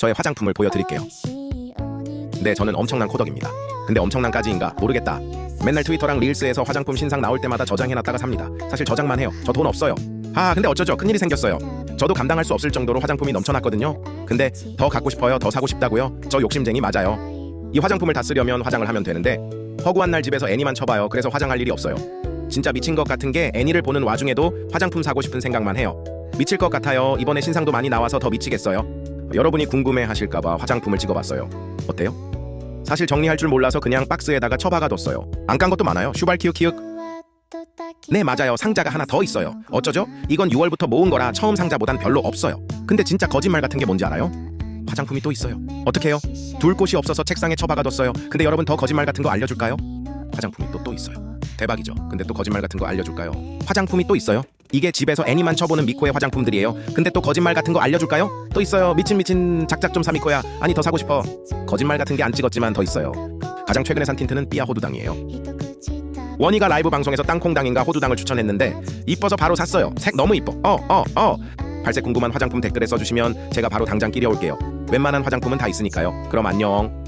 저의 화장품을 보여드릴게요. 네, 저는 엄청난 코덕입니다. 근데 엄청난 까지인가 모르겠다. 맨날 트위터랑 릴스에서 화장품 신상 나올 때마다 저장해놨다가 삽니다. 사실 저장만 해요. 저 돈 없어요. 아, 근데 어쩌죠? 큰일이 생겼어요. 저도 감당할 수 없을 정도로 화장품이 넘쳐났거든요. 근데 더 갖고 싶어요. 더 사고 싶다고요? 저 욕심쟁이 맞아요. 이 화장품을 다 쓰려면 화장을 하면 되는데 허구한 날 집에서 애니만 쳐봐요. 그래서 화장할 일이 없어요. 진짜 미친 것 같은 게 애니를 보는 와중에도 화장품 사고 싶은 생각만 해요. 미칠 것 같아요. 이번에 신상도 많이 나와서 더 미치겠어요. 여러분이 궁금해 하실까봐 화장품을 찍어봤어요. 어때요? 사실 정리할 줄 몰라서 그냥 박스에다가 처박아뒀어요. 안 깐 것도 많아요. 슈발 키읔 키읔. 네 맞아요. 상자가 하나 더 있어요. 어쩌죠? 이건 6월부터 모은 거라 처음 상자보단 별로 없어요. 근데 진짜 거짓말 같은 게 뭔지 알아요? 화장품이 또 있어요. 어떡해요? 둘 곳이 없어서 책상에 처박아뒀어요. 근데 여러분 더 거짓말 같은 거 알려줄까요? 화장품이 또 또 있어요. 대박이죠. 근데 또 거짓말 같은 거 알려줄까요? 화장품이 또 있어요. 이게 집에서 애니만 쳐보는 미코의 화장품들이에요. 근데 또 거짓말 같은 거 알려줄까요? 또 있어요. 미친 미친 작작 좀 사 미코야. 아니 더 사고 싶어. 거짓말 같은 게 안 찍었지만 더 있어요. 가장 최근에 산 틴트는 삐아 호두당이에요. 원희가 라이브 방송에서 땅콩당인가 호두당을 추천했는데 이뻐서 바로 샀어요. 색 너무 이뻐. 어 어 어. 발색 궁금한 화장품 댓글에 써주시면 제가 바로 당장 끼려올게요. 웬만한 화장품은 다 있으니까요. 그럼 안녕.